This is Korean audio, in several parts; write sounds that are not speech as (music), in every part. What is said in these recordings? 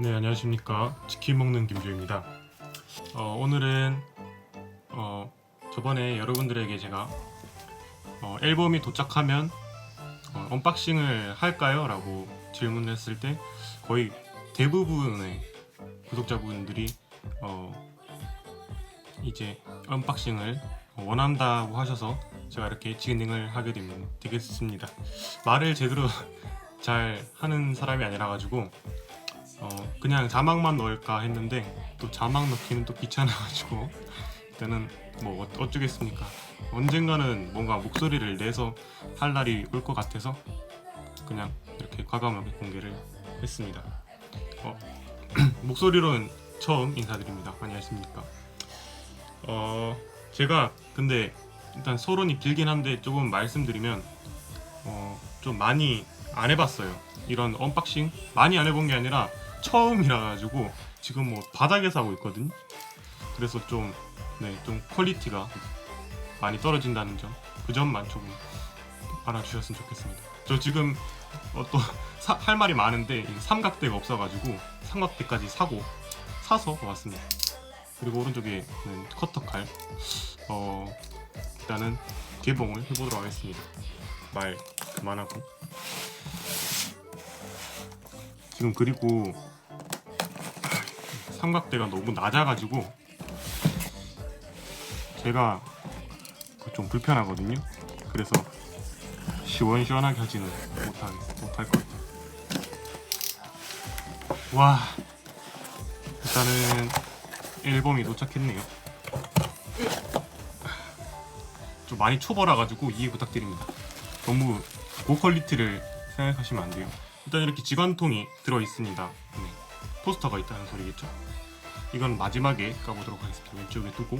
네 안녕하십니까 치킨 먹는 김주입니다. 어, 오늘은 어, 저번에 여러분들에게 제가 어, 앨범이 도착하면 어, 언박싱을 할까요?라고 질문했을 때 거의 대부분의 구독자분들이 어, 이제 언박싱을 원한다고 하셔서 제가 이렇게 진행을 하게 되면 되겠습니다. 말을 제대로 (laughs) 잘 하는 사람이 아니라 가지고 어, 그냥 자막만 넣을까 했는데 또 자막 넣기는 또 귀찮아가지고 일단은 뭐 어- 어쩌겠습니까. 언젠가는 뭔가 목소리를 내서 할 날이 올 것 같아서 그냥 이렇게 과감하게 공개를 했습니다. 어, (clears throat) 목소리로는 처음 인사드립니다. 안녕하십니까. 어, 제가 근데 일단 서론이 길긴 한데 조금 말씀드리면 어, 좀 많이 안 해봤어요. 이런 언박싱 많이 안 해본 게 아니라 처음이라 가지고 지금 뭐 바닥에서 하고 있거든요. 그래서 좀 네, 좀 퀄리티가 많이 떨어진다는 점, 그 점만 조금 알아주셨으면 좋겠습니다. 저 지금 어, 또 (laughs) 할 말이 많은데 이 삼각대가 없어가지고 삼각대까지 사고 사서 왔습니다. 그리고 오른쪽에는 커터 칼. 어 일단은 개봉을 해보도록 하겠습니다. 말 그만하고. 지금 그리고 삼각대가 너무 낮아가지고 제가 그좀 불편하거든요. 그래서 시원시원하게 하지는 못할, 못할 것 같아요. 와 일단은 앨범이 도착했네요. 좀 많이 초벌해가지고 이해 부탁드립니다. 너무 고퀄리티를 생각하시면 안 돼요. 일단 이렇게 지관통이 들어 있습니다. 네. 포스터가 있다는 소리겠죠. 이건 마지막에 까보도록 하겠습니다. 왼쪽에 두고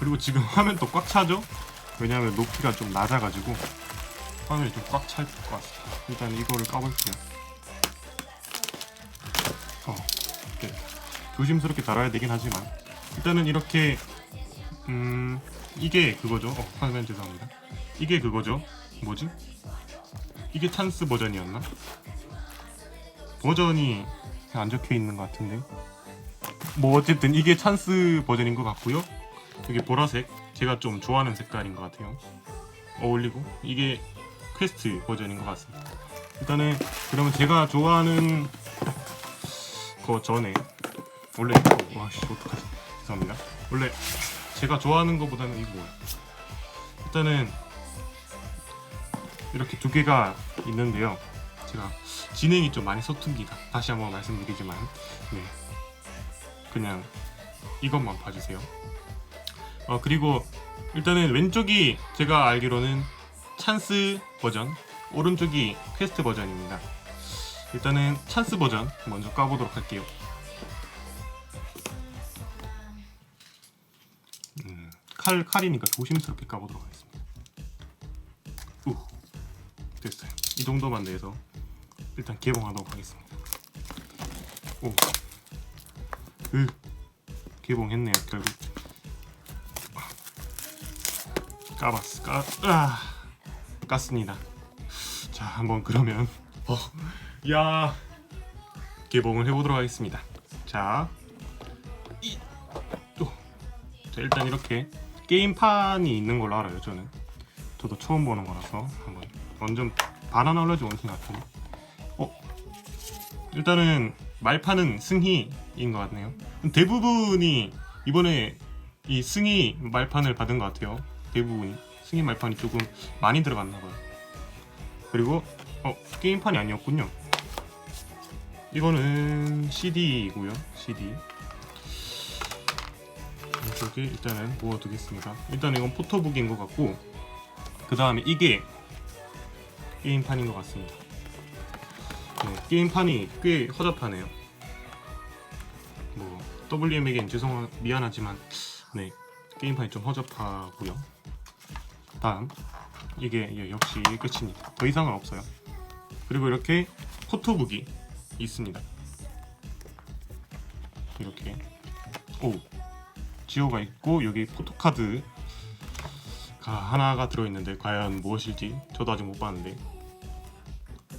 그리고 지금 화면도 꽉 차죠? 왜냐하면 높이가 좀 낮아가지고 화면이 좀 꽉 찰 것 같습니다. 일단 이거를 까볼게요. 어, 이렇게 조심스럽게 달아야 되긴 하지만 일단은 이렇게 음 이게 그거죠. 어, 화면 죄송합니다. 이게 그거죠. 뭐지? 이게 찬스 버전이었나? 버전이 안 적혀 있는 것 같은데. 뭐 어쨌든 이게 찬스 버전인 것 같고요. 이게 보라색 제가 좀 좋아하는 색깔인 것 같아요. 어울리고 이게 퀘스트 버전인 것 같습니다. 일단은 그러면 제가 좋아하는 거 전에 원래 와씨 어떡하지 죄송합니다. 원래 제가 좋아하는 것보다는 이거? 일단은 이렇게 두 개가 있는데요. 제가 진행이 좀 많이 서툽니다. 다시 한번 말씀드리지만, 네. 그냥 이것만 봐주세요. 어, 그리고 일단은 왼쪽이 제가 알기로는 찬스 버전, 오른쪽이 퀘스트 버전입니다. 일단은 찬스 버전 먼저 까보도록 할게요. 음, 칼, 칼이니까 조심스럽게 까보도록 하겠습니다. 우. 됐어요. 이 정도만 내서 일단 개봉하도록 하겠습니다. 오, 으, 개봉했네요 결국. 까봤어, 까, 아, 깠습니다. 자, 한번 그러면. 어, 야, 개봉을 해보도록 하겠습니다. 자, 이, 또, 자 일단 이렇게 게임판이 있는 걸로 알아요 저는. 저도 처음 보는 거라서 한번. 완전 바나나 올라지 원숭이 같은. 어 일단은 말판은 승희인 것 같네요. 대부분이 이번에 이 승희 말판을 받은 것 같아요. 대부분이. 승희 말판이 조금 많이 들어갔나 봐요. 그리고 어 게임판이 아니었군요. 이거는 CD이고요 CD. 이쪽에 일단은 모아두겠습니다. 일단 이건 포토북인 것 같고 그 다음에 이게 게임판인 것 같습니다. 네, 게임판이 꽤 허접하네요. 뭐 WM에겐 죄송 미안하지만 네 게임판이 좀 허접하고요. 다음 이게 예, 역시 끝입니다. 더 이상은 없어요. 그리고 이렇게 포토북이 있습니다. 이렇게 오 지오가 있고 여기 포토카드 가 하나가 들어있는데 과연 무엇일지 저도 아직 못 봤는데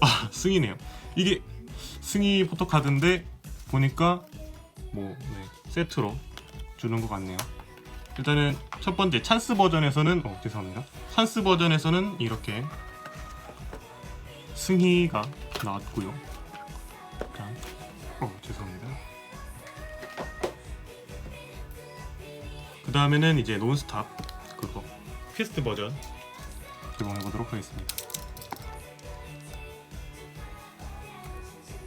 아 승이네요 이게 승희 포토카드인데 보니까 뭐 네, 세트로 주는 것 같네요. 일단은 첫 번째 찬스 버전에서는 어 죄송합니다. 찬스 버전에서는 이렇게 승희가 나왔고요. 자, 어 죄송합니다. 그 다음에는 이제 논스탑 그거 퀘스트 버전 들어가 보도록 하겠습니다.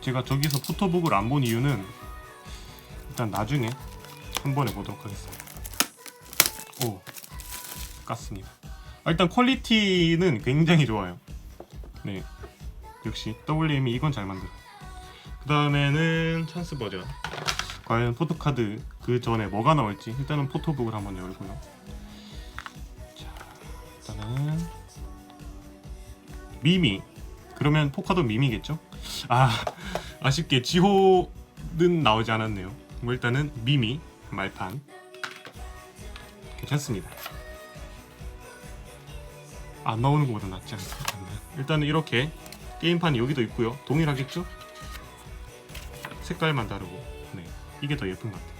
제가 저기서 포토북을 안 본 이유는 일단 나중에 한 번에 보도록 하겠습니다. 오, 깠습니다. 아, 일단 퀄리티는 굉장히 좋아요. 네, 역시 WM이 이건 잘 만들어. 그 다음에는 찬스 버전. 과연 포토카드 그 전에 뭐가 나올지 일단은 포토북을 한번 열고요. 자, 일단은 미미. 그러면 포카도 미미겠죠? 아, 아쉽게 지호는 나오지 않았네요. 뭐 일단은 미미 말판 괜찮습니다. 안 나오는 것보다 낫지 않나. 일단은 이렇게 게임판이 여기도 있고요. 동일하겠죠? 색깔만 다르고, 네 이게 더 예쁜 것 같아요.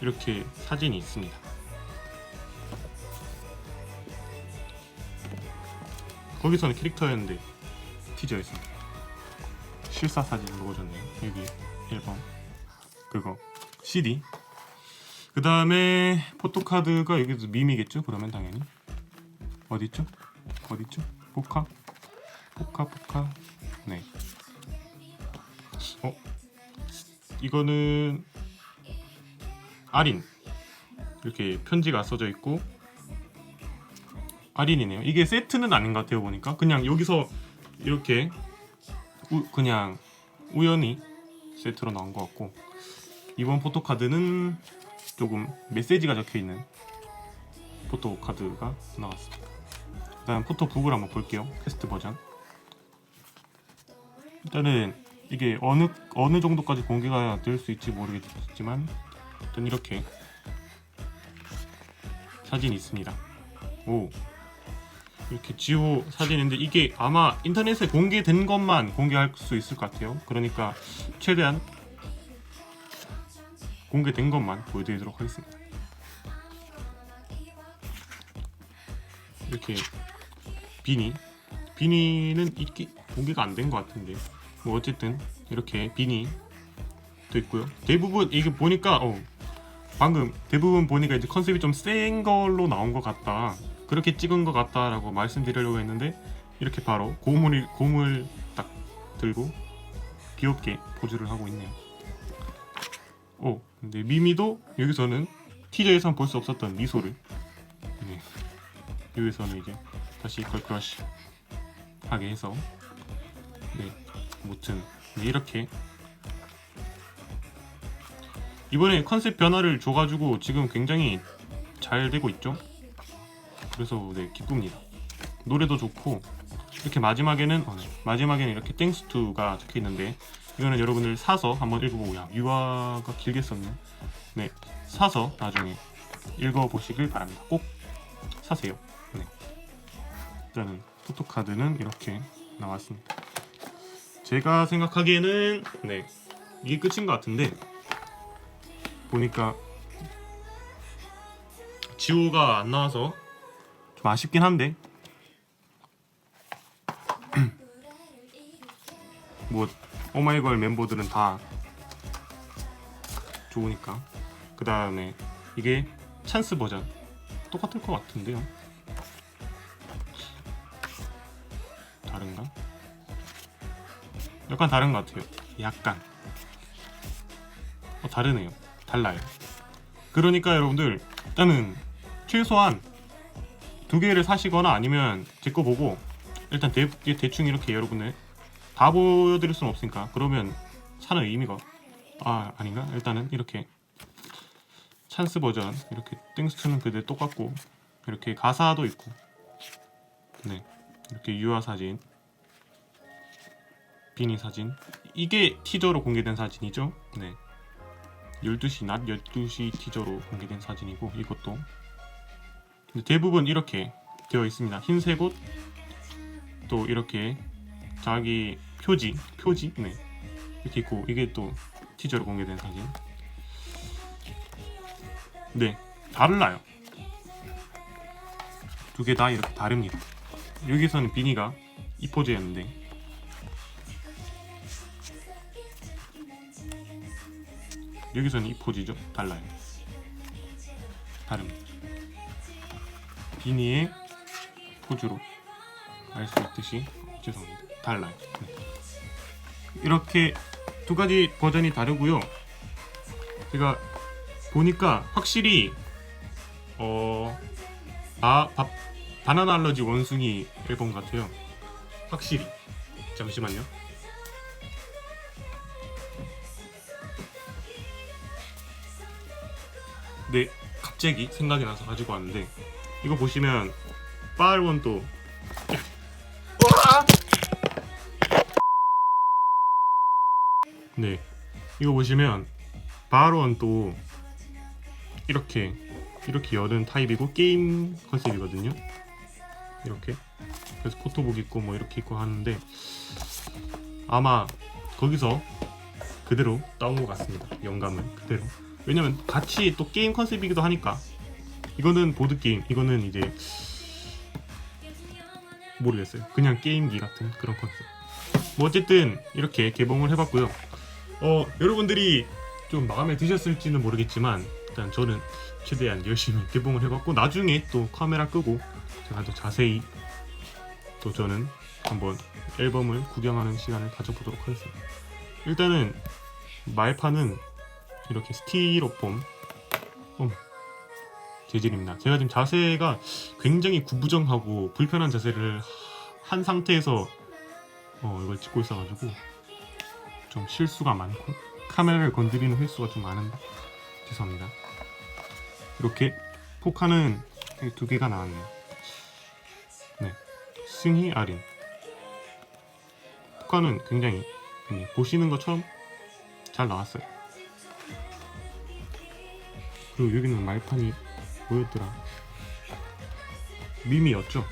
이렇게 사진이 있습니다. 거기서는 캐릭터였는데 티저였습니다. 실사 사진 넣어줬네요. 여기 앨범 그거 CD 그 다음에 포토카드가 여기도 밈이겠죠? 그러면 당연히 어디있죠? 어디있죠? 포카 포카 포카 네 어? 이거는 아린 이렇게 편지가 써져 있고 아린이네요 이게 세트는 아닌 것 같아요 보니까 그냥 여기서 이렇게 우, 그냥 우연히 세트로 나온 것 같고 이번 포토카드는 조금 메시지가 적혀 있는 포토카드가 나왔습니다. 일단 포토북을 한번 볼게요. 퀘스트 버전. 일단은 이게 어느 어느 정도까지 공개가 될 수 있지 모르겠지만 일단 이렇게 사진이 있습니다. 오 이렇게 지호 사진인데 이게 아마 인터넷에 공개된 것만 공개할 수 있을 것 같아요. 그러니까 최대한 공개된 것만 보여드리도록 하겠습니다. 이렇게 비니 비니는 이렇게 공개가 안 된 것 같은데 뭐 어쨌든 이렇게 비니 도 있고요. 대부분 이게 보니까 어 방금 대부분 보니까 이제 컨셉이 좀 센 걸로 나온 것 같다. 그렇게 찍은 것 같다라고 말씀드리려고 했는데 이렇게 바로 고물이 고물 딱 들고 귀엽게 포즈를 하고 있네요. 오, 근데 미미도 여기서는 티저에선 볼 수 없었던 미소를 네. 여기서는 이제 다시 걸크러쉬 하게 해서 네, 무튼 네, 이렇게 이번에 컨셉 변화를 줘가지고 지금 굉장히 잘 되고 있죠. 그래서 네 기쁩니다. 노래도 좋고 이렇게 마지막에는 어, 네. 마지막에는 이렇게 땡스 투가 적혀 있는데 이거는 여러분들 사서 한번 읽어보고 야 유아가 길게 썼네. 네 사서 나중에 읽어보시길 바랍니다. 꼭 사세요. 네 일단은 포토카드는 이렇게 나왔습니다. 제가 생각하기에는 네 이게 끝인 것 같은데 보니까 지호가 안 나와서 좀 아쉽긴 한데. (clears throat) 뭐 오마이걸 멤버들은 다 좋으니까. 그 다음에 이게 찬스 버전. 똑같을 것 같은데요. 다른가? 약간 다른 것 같아요. 약간. 어, 다르네요. 달라요. 그러니까 여러분들 일단은 최소한 두 개를 사시거나 아니면 제 거 보고 일단 대, 대충 이렇게 여러분들 다 보여드릴 수는 없으니까 그러면 사는 의미가 아 아닌가? 일단은 이렇게 찬스 버전 이렇게 땡스트는 그대로 똑같고 이렇게 가사도 있고 네 이렇게 유아 사진 비니 사진. 이게 티저로 공개된 사진이죠? 네. 12시 낮 12시 티저로 공개된 사진이고 이것도 대부분 이렇게 되어 있습니다 흰색 옷 또 이렇게 자기 표지 표지 네 이렇게 있고 이게 또 티저로 공개된 사진. 네, 달라요. 두 개 다 이렇게 다릅니다. 여기서는 비니가 이 포즈였는데 여기서는 이 포즈죠. 달라요. 다릅니다. 비니의 포즈로 알 수 있듯이 어, 죄송합니다. 달라요. 네. 이렇게 두 가지 버전이 다르고요. 제가 보니까 확실히 어 바, 바, 바나나 알러지 원숭이 앨범 같아요. 확실히. 잠시만요. 네, 갑자기 생각이 나서 가지고 왔는데 이거 보시면 파일원도 네, 이거 보시면 또 이렇게 이렇게 여는 타입이고 게임 컨셉이거든요. 이렇게 그래서 포토북 있고 뭐 이렇게 있고 하는데 아마 거기서 그대로 따온 것 같습니다. 영감은 그대로. 왜냐면 같이 또 게임 컨셉이기도 하니까 이거는 보드 게임, 이거는 이제 모르겠어요. 그냥 게임기 같은 그런 컨셉. 뭐 어쨌든 이렇게 개봉을 해봤고요. 어 여러분들이 좀 마음에 드셨을지는 모르겠지만 일단 저는 최대한 열심히 (laughs) 개봉을 해봤고 나중에 또 카메라 끄고 제가 더 자세히 또 저는 한번 앨범을 구경하는 시간을 가져보도록 하겠습니다. 일단은 말판은 이렇게 스티로폼 어, 재질입니다. 제가 지금 자세가 굉장히 구부정하고 불편한 자세를 한 상태에서 어, 이걸 찍고 있어가지고 좀 실수가 많고 카메라를 건드리는 횟수가 좀 많은데 죄송합니다. 이렇게 포카는 이두 개가 나왔네요. 네, 승희 아린. 포카는 굉장히 보시는 것처럼 잘 나왔어요. 그리고 여기는 말판이 뭐였더라? 미미였죠?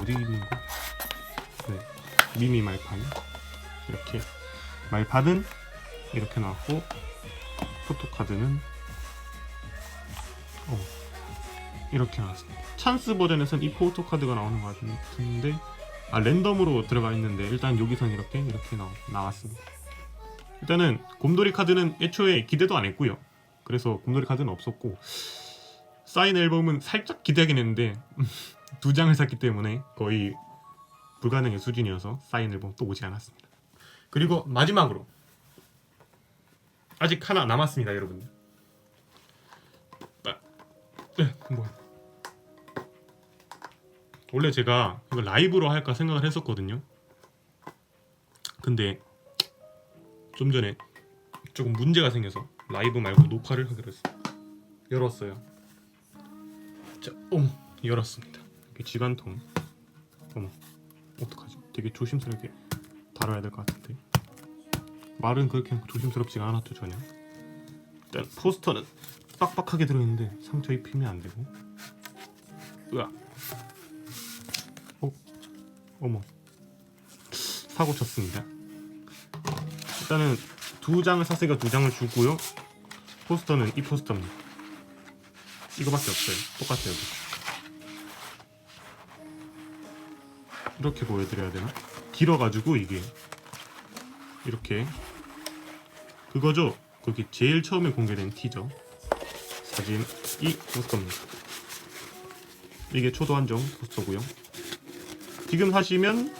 어디 거? 네, 미미 말판 이렇게 말판은 이렇게 나왔고 포토카드는 어, 이렇게 나왔습니다. 찬스 버전에선 이 포토카드가 나오는 것 같은데 아 랜덤으로 들어가 있는데 일단 여기선 이렇게 이렇게 나, 나왔습니다. 일단은 곰돌이 카드는 애초에 기대도 안 했고요. 그래서 곰돌이 카드는 없었고 사인 앨범은 살짝 기대하긴 했는데 (laughs) 두 장을 샀기 때문에 거의 불가능의 수준이어서 사인 앨범 또 오지 않았습니다. 그리고 마지막으로 아직 하나 남았습니다, 여러분. 뭐 원래 제가 이거 라이브로 할까 생각을 했었거든요. 근데 좀 전에 조금 문제가 생겨서 라이브 말고 녹화를 하기로 했어요. 열었어요. 자, 어머, 열었습니다. 이렇게 지간통. 어머, 어떡하지? 되게 조심스럽게 다뤄야 될 것 같은데. 말은 그렇게 조심스럽지가 않았죠 전혀. 일단 포스터는 빡빡하게 들어있는데 상처 입히면 안 되고. 으아. 어, 어머. 사고 쳤습니다. 일단은 두 장을 샀으니까 두 장을 주고요. 포스터는 이 포스터입니다. 이거밖에 없어요. 똑같아요. 이렇게 보여드려야 되나? 길어가지고 이게 이렇게 그거죠. 거기 제일 처음에 공개된 티저 사진 이 포스터입니다. 이게 초도 한정 포스터고요. 지금 사시면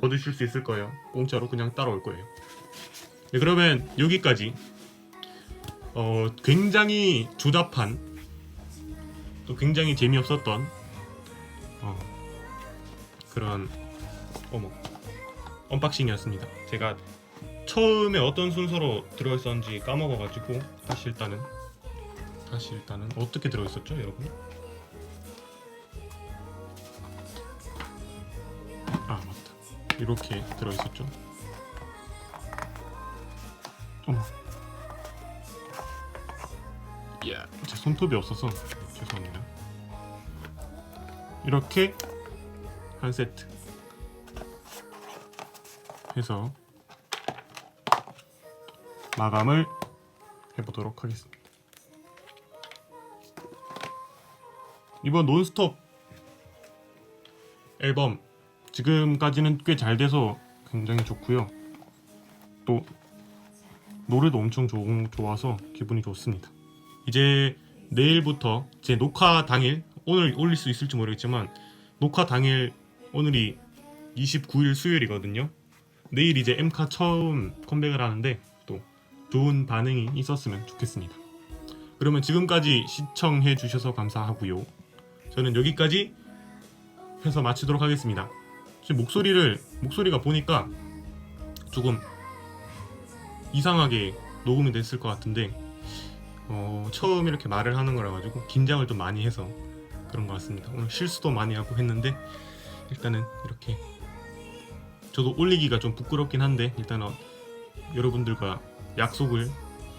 얻으실 수 있을 거예요. 공짜로 그냥 따라올 거예요. 네, 그러면 여기까지 어, 굉장히 조잡한 또 굉장히 재미없었던 어, 그런 어머 언박싱이었습니다. 제가 처음에 어떤 순서로 들어있었는지 까먹어가지고 다시 일단은 다시 일단은 어떻게 들어있었죠, 여러분? 아 맞다. 이렇게 들어있었죠. 어머. 야, 제 손톱이 없어서. 이렇게 한 세트 해서 마감을 해보도록 하겠습니다. 이번 논스톱 앨범 지금까지는 꽤 잘 돼서 굉장히 좋고요. 또 노래도 엄청 좋, 좋아서 기분이 좋습니다. 이제 내일부터 제 녹화 당일 오늘 올릴 수 있을지 모르겠지만 녹화 당일 오늘이 29일 수요일이거든요. 내일 이제 엠카 처음 컴백을 하는데 또 좋은 반응이 있었으면 좋겠습니다. 그러면 지금까지 시청해 주셔서 감사하고요. 저는 여기까지 해서 마치도록 하겠습니다. 지금 목소리를 목소리가 보니까 조금 이상하게 녹음이 됐을 것 같은데 어, 처음 이렇게 말을 하는 거라 가지고 긴장을 좀 많이 해서 그런 것 같습니다. 오늘 실수도 많이 하고 했는데 일단은 이렇게 저도 올리기가 좀 부끄럽긴 한데 일단은 여러분들과 약속을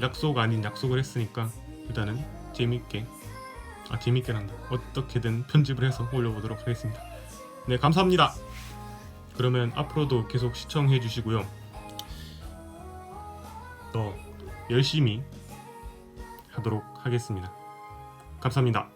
약속 아닌 약속을 했으니까 일단은 재밌게 아 재밌게 한다 어떻게든 편집을 해서 올려보도록 하겠습니다. 네 감사합니다. 그러면 앞으로도 계속 시청해 주시고요. 더 열심히 하도록 하겠습니다. 감사합니다.